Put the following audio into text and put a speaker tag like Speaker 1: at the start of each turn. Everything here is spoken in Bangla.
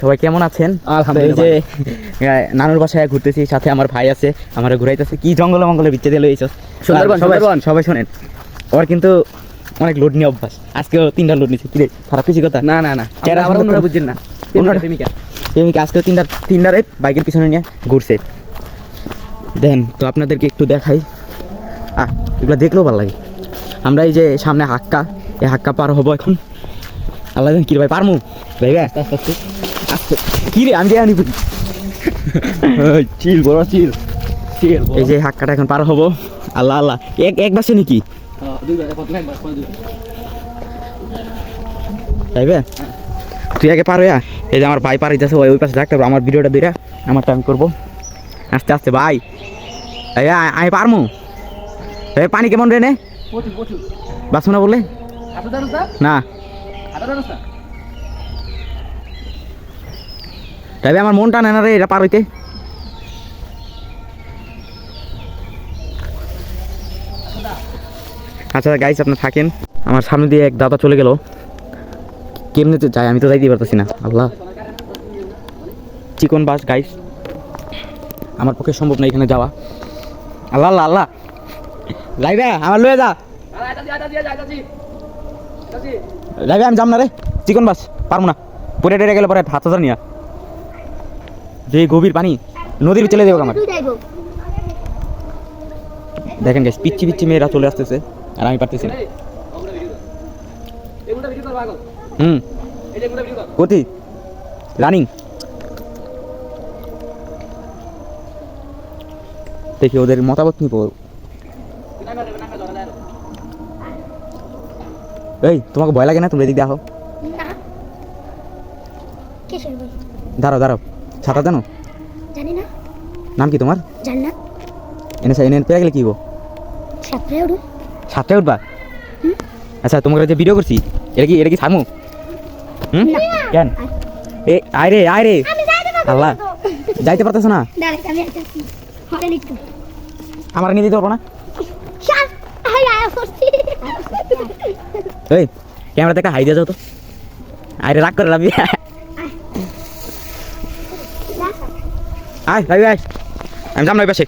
Speaker 1: সবাই কেমন আছেন?
Speaker 2: আলহামদুলিল্লাহ
Speaker 1: যে নানুর বাসায় ঘুরতেছি সাথে আমার ভাই আছে আমার ঘুরাইতেছে। কি জঙ্গল মঙ্গলে বিচ্ছে দিয়ে লইছ
Speaker 2: সুন্দরবন,
Speaker 1: সবাই
Speaker 2: সুন্দরবন।
Speaker 1: সবাই শোনেন ওর কিন্তু অনেক লোড নিয়ে অভ্যাস। আজকে তিনটা লোড নিচ্ছে কিরে খারাপ কিছু কথা?
Speaker 2: না না না।
Speaker 1: চেহারা সুন্দর
Speaker 2: অন্যরা বুঝছেন না।
Speaker 1: অন্যরা-
Speaker 2: প্রেমিকা।
Speaker 1: প্রেমিক আজকেও তিনটা তিনটারে বাইকের পিছনে নিয়ে ঘুরছে। দেন তো আপনাদেরকে একটু দেখাই। আহ এগুলো দেখলেও ভালো লাগে। আমরা এই যে সামনে হাক্কা এই হাক্কা পার হব এখন। আল্লাহ কি ভাই পারমু? ভাই ভাই
Speaker 2: আস্তে আস্তে।
Speaker 1: কি রে আমি যে আনি
Speaker 2: চিল বড় চিল। চিল
Speaker 1: এই যে হাক্কাটা এখন পার হব। আল্লাহ আল্লাহ। এক এক বাসে নাকি? তাইবে? তুই আগে পার হইয়া এই যে আমার ভাই পার হইতেছে ওই ওই পাশে থাকতে আমার ভিডিওটা দিরা আমারটা আমি করব। আস্তে আস্তে ভাই। আমি পারমু? এই পানি কেমন রে নে?
Speaker 2: প্রচুর প্রচুর।
Speaker 1: বাসু না। বললে
Speaker 2: না
Speaker 1: না
Speaker 2: হাতে জানোস না
Speaker 1: তবে আমার মনটা নেয় না রে, এটা পার হইতে। আচ্ছা গাইস আপনি থাকেন। আমার সামনে দিয়ে এক দাদা চলে গেল। কেমনে যাই আমি তো যাইতে পারতেছি না। আল্লাহ। চিকন বাস গাইস আমার পক্ষে সম্ভব না এখানে যাওয়া। আল্লাহ আল্লাহ আল্লাহ। লাইবে, আমার লয়ে যা। আমি যাম না রে। চিকন বাস, পারব না। পরে টেরে গেলে পরে হাত হাজার নিয়া যে গভীর পানি নদীর চলে দেবো আমার। দেখেন গাইস পিচ্ছি পিচ্ছি মেয়েরা চলে আসতেছে আর আমি পারতেছি না। হুম। কোথি রানিং দেখি ওদের মতামত নিব। এই তোমাকে ভয় লাগে না? তুমি এদিক দেখো দাঁড়াও দাঁড়াও। ছাতা জানো?
Speaker 3: জানি না।
Speaker 1: নাম কি তোমার?
Speaker 3: জান্নাত
Speaker 1: এনে এনে পেয়ে গেলে কি গো?
Speaker 3: সাতটায় উঠুন।
Speaker 1: সাতটায় উঠবা? আচ্ছা তোমাকে যে ভিডিও করছি এটা কি এটা কি সামু হুম? কেন? এ আয় রে আয় রে। আল্লাহ। যাইতে পারতেছ না? আমার নিয়ে দিতে পারব না? এই ক্যামেরাতে একটা হাই দিয়ে যাও তো। আয় রে রাগ করে লাভি আয় লাভি আয় আমি যাম না ওই পাশে